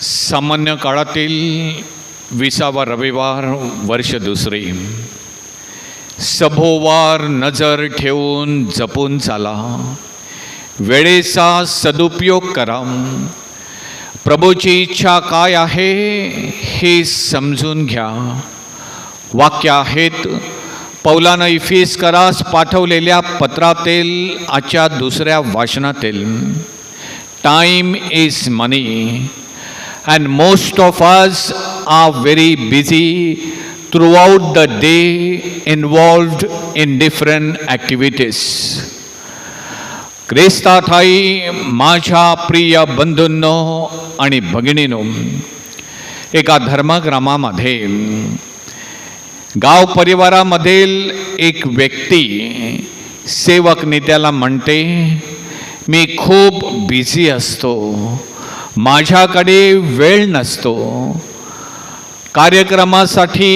सामान्य काळातील विसावा रविवार वर्ष दुसरे. सभोवार नजर ठेवून जपून चाला. वेळेचा सदुपयोग करा. प्रभूची इच्छा काय आहे हे समजून घ्या. वाक्य आहेत पौलानं इफिस करास पाठवलेल्या पत्रातील आजच्या दुसऱ्या वाचनातील time is money and most of us are very busy throughout the day involved in different activities. ख्रिस्ताठाई माझ्या प्रिय बंधूंनो आणि भगिनीनो एका धर्मग्रामामध्ये गाव परिवारामधील एक व्यक्ती सेवक नेत्याला म्हणते मी खूप बिझी असतो माझ्याकडे वेळ नसतो. कार्यक्रमासाठी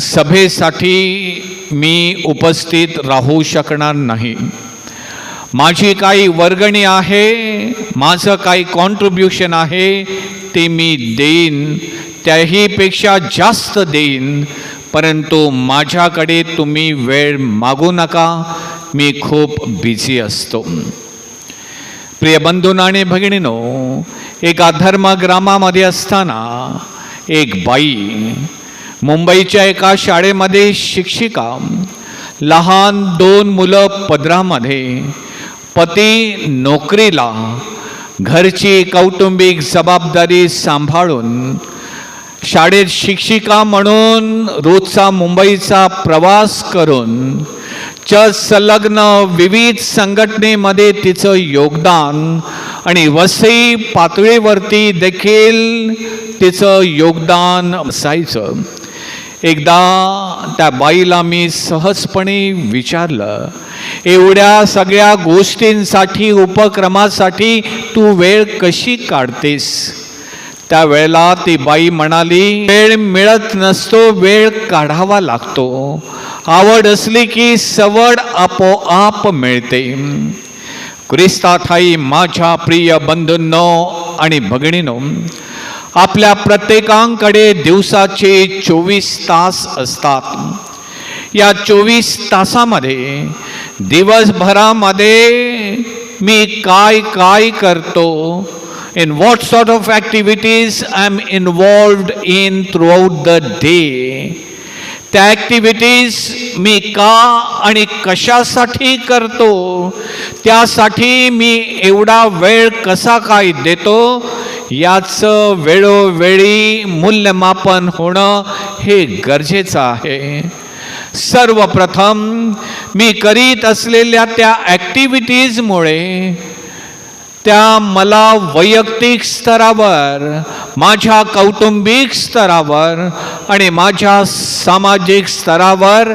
सभेसाठी मी उपस्थित राहू शकणार नाही. माझी काही वर्गणी आहे माझं काही कॉन्ट्रीब्युशन आहे ते मी देईन त्याहीपेक्षा जास्त देईन. परंतु माझ्याकडे तुम्ही वेळ मागू नका मी खूप बिझी असतो. प्रिय बंधून आणि भगिनीनो एका धर्मग्रामामध्ये असताना एक बाई मुंबईच्या एका शाळेमध्ये शिक्षिका लहान दोन मुलं पदरामध्ये पती नोकरीला घरची कौटुंबिक जबाबदारी सांभाळून शाळेत शिक्षिका म्हणून रोजचा मुंबईचा प्रवास करून च्या संलग्न विविध संघटनेमध्ये तिचं योगदान आणि वसई पातळीवरती देखील तिचं योगदान असायचं. एकदा त्या बाईला मी सहजपणे विचारलं एवढ्या सगळ्या गोष्टींसाठी उपक्रमासाठी तू वेळ कशी काढतेस? त्यावेळेला ती बाई म्हणाली वेळ मिळत नसतो वेळ काढावा लागतो. आवड असली की सवड आपोआप मिळते. ख्रिस्ताठाई माझ्या प्रिय बंधूंनो आणि भगिनीनो आपल्या प्रत्येकांकडे दिवसाचे चोवीस तास असतात. या चोवीस तासामध्ये दिवसभरामध्ये मी काय काय करतो in what of activities activities I'm in through throughout the day त्या ॲक्टिव्हिटीज मी का आणि कशासाठी करतो? त्यासाठी मी एवढा वेळ कसा काय देतो? याचं वेळोवेळी मूल्यमापन होणं हे गरजेचं आहे. सर्वप्रथम मी करीत असलेल्या त्या ॲक्टिव्हिटीजमुळे त्या मला वैयक्तिक स्तरावर माझ्या कौटुंबिक स्तरावर आणि माझ्या सामाजिक स्तरावर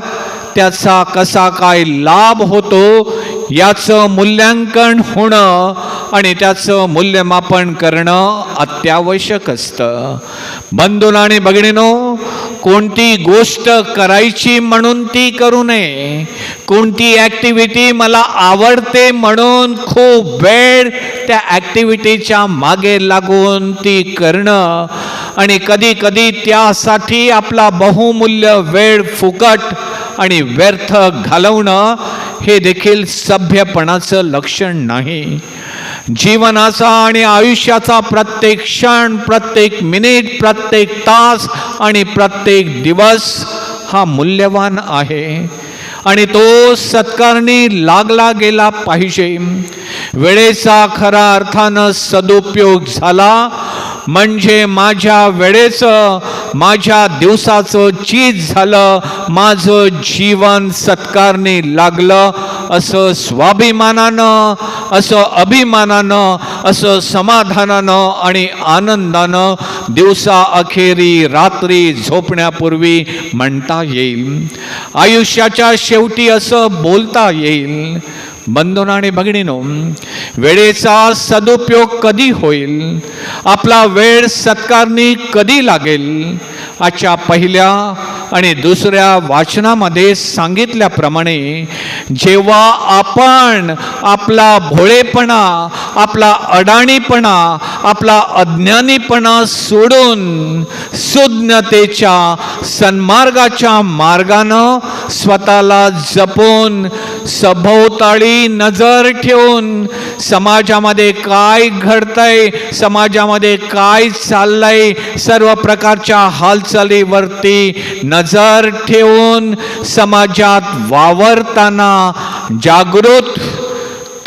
त्याचा कसा काय लाभ होतो याचं मूल्यांकन होणं आणि त्याचं मूल्यमापन करणं अत्यावश्यक असतं. बंधून आणि बघिणीनो कोणती गोष्ट करायची म्हणून ती करू नये. कोणती ॲक्टिव्हिटी मला आवडते म्हणून खूप वेळ त्या ॲक्टिव्हिटीच्या मागे लागून ती करणं आणि कधी कधी त्यासाठी आपला बहुमूल्य वेळ फुकट आणि व्यर्थ घालवणं हे देखील सभ्यपणाचं लक्षण नाही. जीवनाचा आणि आयुष्याचा प्रत्येक क्षण प्रत्येक मिनिट प्रत्येक तास आणि प्रत्येक दिवस हा मूल्यवान आहे आणि तो सत्कारणी लागला गेला पाहिजे. वेळेचा खरा अर्थानं सदुपयोग झाला म्हणजे माझ्या वेळेचं माझ्या दिवसाचं चीज झालं माझं जीवन सत्कारने लागलं. असं स्वाभिमानानं असं अभिमानानं असं समाधानानं आणि आनंदानं दिवसा अखेरी रात्री झोपण्यापूर्वी म्हणता येईल. आयुष्याच्या शेवटी असं बोलता येईल. बंधन आणि भगिनीनो वेळेचा सदुपयोग कधी होईल? आपला वेळ सत्कारणी कधी लागेल? आजच्या पहिल्या आणि दुसऱ्या वाचनामध्ये सांगितल्याप्रमाणे जेव्हा आपण आपला भोळेपणा आपला अडाणीपणा आपला अज्ञानीपणा सोडून सुज्ञतेच्या सन्मार्गाच्या मार्गानं स्वतःला जपून सभोवताळी नजर ठेवून समाजामध्ये काय घडतंय समाजामध्ये काय चाललंय सर्व प्रकारच्या हालचालीवरती नजर ठेवून समाजात वावरताना जागृत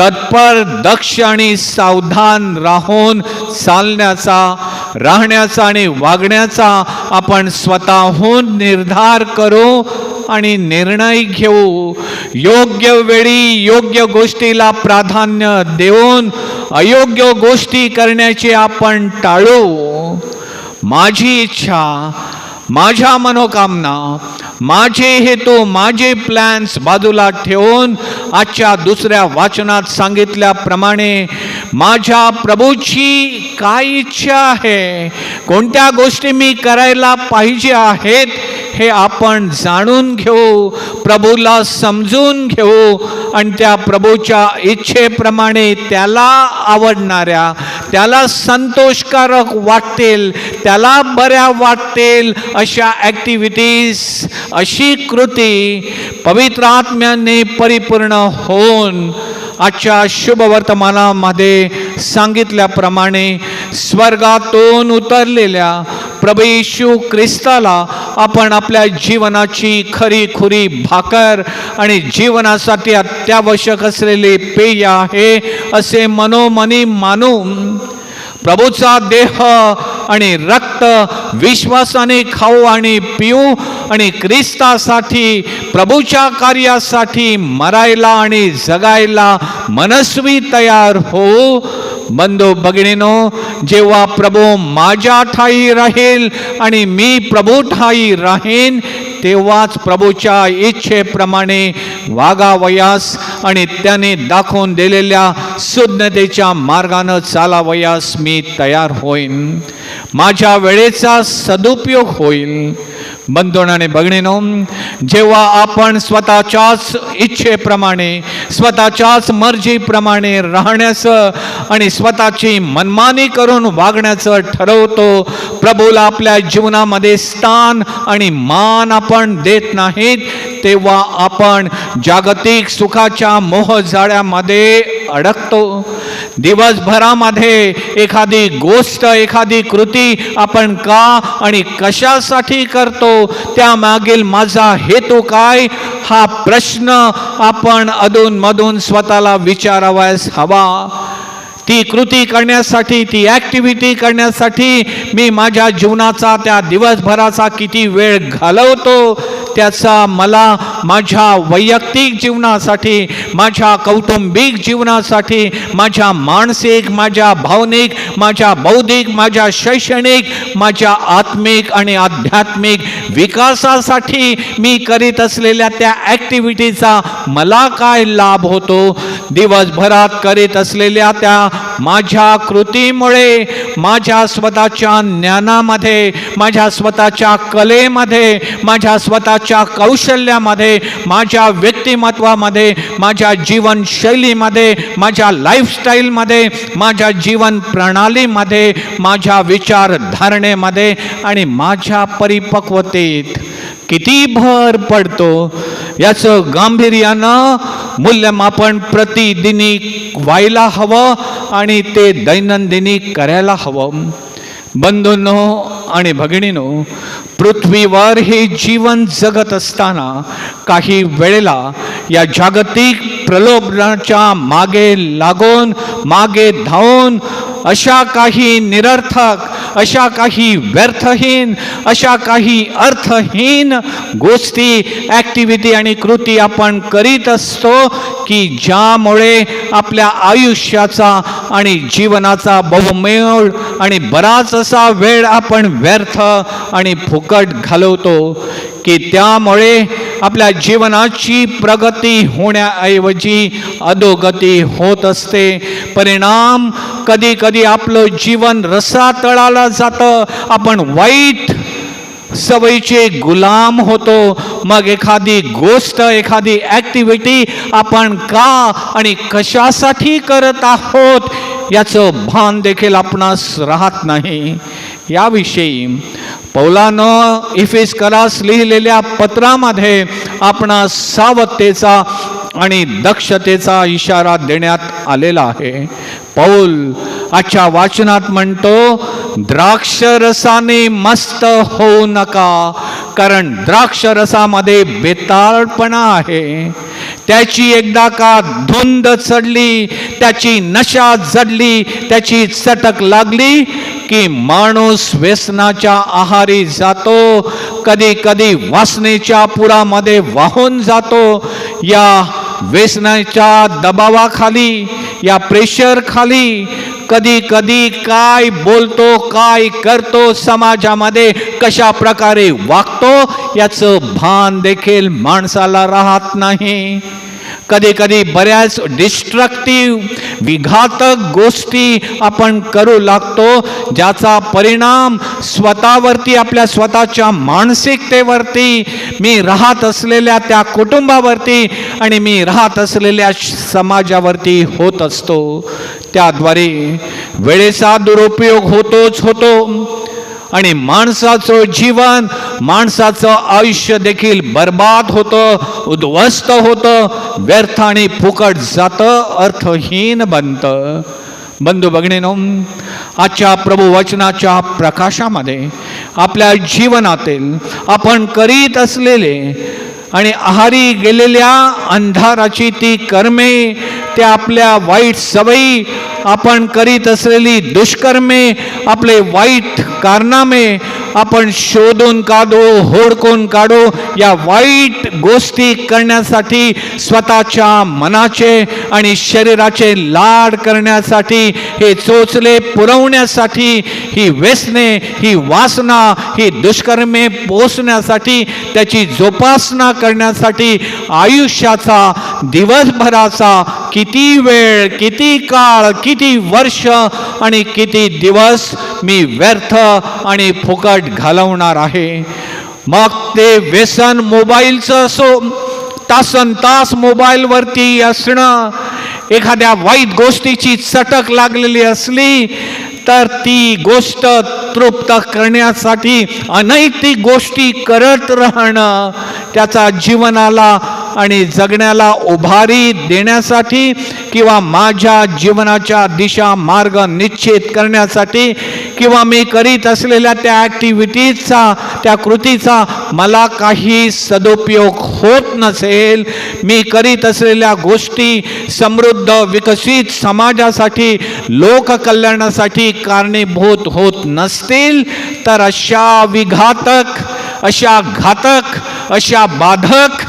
तत्पर दक्ष आणि सावधान राहून चालण्याचा राहण्याचा आणि वागण्याचा आपण स्वतःहून निर्धार करू. आणि निर्णय घेऊ. योग्य वेळी योग्य गोष्टीला प्राधान्य देऊन अयोग्य गोष्टी करण्याचे आपण टाळू. माझी इच्छा माझ्या मनोकामना माझे हेतू माझे प्लॅन्स बाजूला ठेवून आजच्या दुसऱ्या वाचनात सांगितल्याप्रमाणे माझ्या प्रभूची काय इच्छा आहे? कोणत्या गोष्टी मी करायला पाहिजे आहेत? हे आपण जाणून घेऊ प्रभूला समजून घेऊ आणि त्या प्रभूच्या इच्छेप्रमाणे त्याला आवडणाऱ्या त्याला संतोषकारक वाटतील त्याला बऱ्या वाटतील अशा ॲक्टिव्हिटीज अशी कृती पवित्र आत्म्याने परिपूर्ण होऊन आजच्या शुभ वर्तमानामध्ये सांगितल्याप्रमाणे स्वर्गातून उतरलेल्या प्रभू येशू ख्रिस्ताला आपण आपल्या जीवनाची खरी खुरी भाकर आणि जीवनासाठी अत्यावश्यक असलेले पेय आहे असे मनोमनी मानून प्रभूचा देह आणि रक्त विश्वासाने खाऊ आणि पिऊ आणि ख्रिस्तासाठी प्रभूच्या कार्यासाठी मरायला आणि जगायला मनस्वी तयार होऊ. बंधू भगिनीनो जेव्हा प्रभू माझ्या ठाई राहील आणि मी प्रभू ठाई राहीन तेव्हाच प्रभूच्या इच्छेप्रमाणे वागावयास आणि त्याने दाखवून दिलेल्या सुज्ञतेच्या मार्गानं चालावयास मी तयार होईन. माझ्या वेळेचा सदुपयोग होईल. बंधून बघणेनो जेव्हा आपण स्वतःच्याच इच्छेप्रमाणे स्वतःच्याच मर्जीप्रमाणे राहण्याचं आणि स्वतःची मनमानी करून वागण्याचं ठरवतो. प्रभूला आपल्या जीवनामध्ये स्थान आणि मान आपण देत नाहीत तेव्हा आपण जागतिक सुखाच्या मोहजाळ्यामध्ये अडकतो. दिवसभरामध्ये एखादी गोष्ट एखादी कृती आपण का आणि कशासाठी करतो त्यामागील माझा हेतू काय हा प्रश्न आपण अधूनमधून स्वतःला विचारावयास हवा. ती कृती करण्यासाठी ती ॲक्टिव्हिटी करण्यासाठी मी माझ्या जीवनाचा त्या दिवसभराचा किती वेळ घालवतो त्याचा मला माझ्या वैयक्तिक जीवनासाठी माझ्या कौटुंबिक जीवनासाठी माझ्या मानसिक माझ्या भावनिक माझ्या बौद्धिक माझ्या शैक्षणिक माझ्या आत्मिक आणि आध्यात्मिक विकासासाठी मी करीत असलेल्या त्या ॲक्टिव्हिटीचा मला काय लाभ होतो? दिवसभरात करीत असलेल्या त्या माझ्या कृतीमुळे माझ्या स्वतःच्या ज्ञानामध्ये माझ्या स्वतःच्या कलेमध्ये माझ्या स्वतःच्या कौशल्यामध्ये माझ्या व्यक्तिमत्वामध्ये माझ्या जीवनशैलीमध्ये माझ्या लाईफस्टाईलमध्ये माझ्या जीवन प्रणालीमध्ये माझ्या विचारधारणेमध्ये आणि माझ्या बाबतीत किती भर पडतो? याचं गांभीर्यानं मूल्यमापन प्रतिदिनी व्हायला हवं आणि ते दैनंदिनी करायला हवं. बंधूंनो आणि भगिनीनो पृथ्वीवर हे जीवन जगत असताना काही वेळेला या जागतिक प्रलोभनाच्या मागे लागून मागे धावून अशा काही निरर्थक अशा काही व्यर्थहीन अशा काही अर्थहीन गोष्टी ॲक्टिव्हिटी आणि कृती आपण करीत असतो की ज्यामुळे आपल्या आयुष्याचा आणि जीवनाचा बहुमेळ आणि बराच असा वेळ आपण व्यर्थ आणि फुकट घालवतो की त्यामुळे आपल्या जीवनाची प्रगती होण्याऐवजी अधोगती होत असते. परिणाम कधी कधी आपलं जीवन रसातळाला जातं. आपण वाईट सवयीचे गुलाम होतो. मग एखादी गोष्ट एखादी ॲक्टिव्हिटी आपण का आणि कशासाठी करत आहोत? याचं भान देखील आपणास राहत नाही. याविषयी पौलानं इफिस्करास लिहिलेल्या पत्रामध्ये आपणा सावधतेचा आणि दक्षतेचा इशारा देण्यात आलेला आहे. पौल आजच्या वाचनात म्हणतो द्राक्षरसाने मस्त होऊ नका कारण द्राक्षरसामध्ये बेताळपणा आहे. त्याची एकदा का धुंद चढली त्याची नशा जडली त्याची चटक लागली की माणूस व्यसनाच्या आहारी जातो कधी कधी वासनेच्या पुरामध्ये वाहून जातो या व्यसनाच्या दबावाखाली या प्रेशर खाली कधी कधी काय बोलतो काय करतो समाजामध्ये कशा प्रकारे वागतो याचं भान देखील माणसाला राहत नाही. कधी कधी बऱ्याच डिस्ट्रक्टिव्ह विघातक गोष्टी आपण करू लागतो ज्याचा परिणाम स्वतःवरती आपल्या स्वतःच्या मानसिकतेवरती मी राहत असलेल्या त्या कुटुंबावरती आणि मी राहत असलेल्या समाजावरती होत असतो. त्याद्वारे वेळेचा दुरुपयोग होतोच होतो. आणि माणसाचं जीवन माणसाचं आयुष्य देखील बर्बाद होतं उद्ध्वस्त होतं व्यर्थ आणि फुकट जातं अर्थहीन बनतं. बंधू भगिनीनो आजच्या प्रभू वचनाच्या प्रकाशामध्ये आपल्या जीवनातील आपण करीत असलेले आणि आहारी गेलेल्या अंधाराची ती कर्मे त्या आपल्या वाईट सवयी आपण करीत असलेली दुष्कर्मे आपले वाईट कारनामे आपण शोधून काढू होडकून काढू या वाईट गोष्टी करण्यासाठी स्वतःच्या मनाचे आणि शरीराचे लाड करण्यासाठी हे चोचले पुरवण्यासाठी ही व्यसने ही वासना ही दुष्कर्मे पोचण्यासाठी त्याची जोपासना करण्यासाठी आयुष्याचा दिवसभराचा किती वेळ किती काळ किती वर्ष आणि किती दिवस मी व्यर्थ आणि फुकट घालवणार आहे? मग ते व्यसन मोबाईलचं असो तासन तास मोबाईलवरती असणं एखाद्या वाईट गोष्टीची चटक लागलेली असली तर ती गोष्ट तृप्त करण्यासाठी अनैतिक गोष्टी करत राहणं त्याचा जीवनाला आणि जगण्याला उभारी देण्यासाठी किंवा माझ्या जीवनाच्या दिशा मार्ग निश्चित करण्यासाठी किंवा मी करीत असलेल्या त्या ॲक्टिव्हिटीजचा त्या कृतीचा मला काही सदुपयोग होत नसेल. मी करीत असलेल्या गोष्टी समृद्ध विकसित समाजासाठी लोककल्याणासाठी कारणीभूत होत नसतील तर अशा विघातक अशा घातक अशा बाधक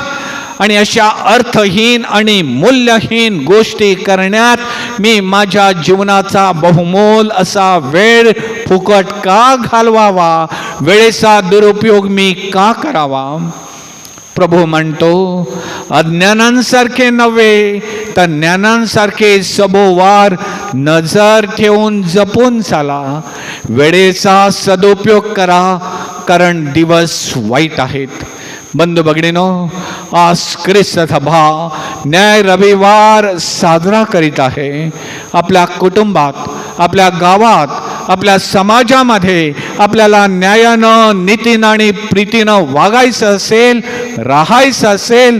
आणि अशा अर्थहीन आणि मूल्यहीन गोष्टी करण्यात मी माझ्या जीवनाचा बहुमोल असा वेळ फुकट का घालवावा? वेळेचा दुरुपयोग मी का करावा? प्रभू म्हणतो अज्ञानांसारखे नव्हे तर ज्ञानांसारखे सबोवार नजर ठेवून जपून चाला. वेळेचा सदुपयोग करा कारण दिवस वाईट आहेत. बंधू भगिनीनो आज ख्रिस्त सभा. न्याय रविवार साजरा करीत आहे. आपल्या कुटुंबात आपल्या गावात आपल्या समाजामध्ये आपल्याला न्यायानं नीतीनं आणि प्रीतीनं वागायचं असेल राहायचं असेल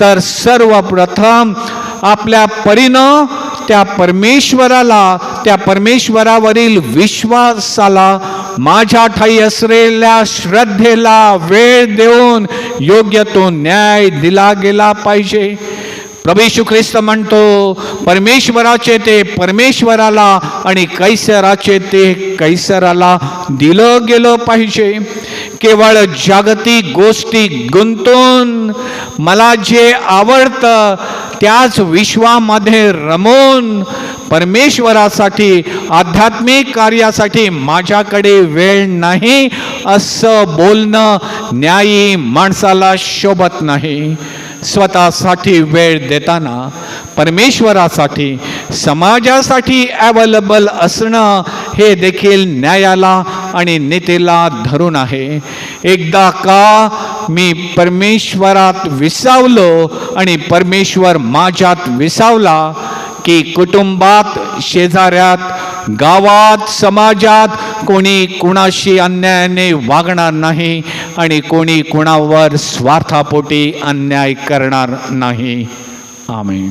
तर सर्वप्रथम आपल्या परीनं त्या परमेश्वराला त्या परमेश्वरावरील विश्वासाला माझ्या ठाई असलेल्या श्रद्धेला वेळ देऊन योग्य तो न्याय दिला गेला पाहिजे. प्रभू येशू ख्रिस्त म्हणतो परमेश्वराचे ते परमेश्वराला आणि कैसराचे ते कैसराला दिलं गेलं पाहिजे. केवळ जागतिक गोष्टी गुंतून मला जे आवडतं त्याच विश्वामध्ये रमून परमेश्वरासाठी आध्यात्मिक कार्यासाठी माझ्याकडे वेळ नाही असं बोलणं न्यायी माणसाला शोभत नाही. स्वतःसाठी वेळ देताना परमेश्वरासाठी समाजासाठी ॲवेलेबल असणं हे देखील न्यायाला आणि नीतीला धरून आहे. एकदा का मी परमेश्वरात विसावलो आणि परमेश्वर माझ्यात विसावला की कुटुंबात शेजाऱ्यात गावात समाजात कोणी कुणाशी अन्यायाने वागणार नाही आणि कोणी कुणावर स्वार्थापोटी अन्याय करणार नाही. आम्ही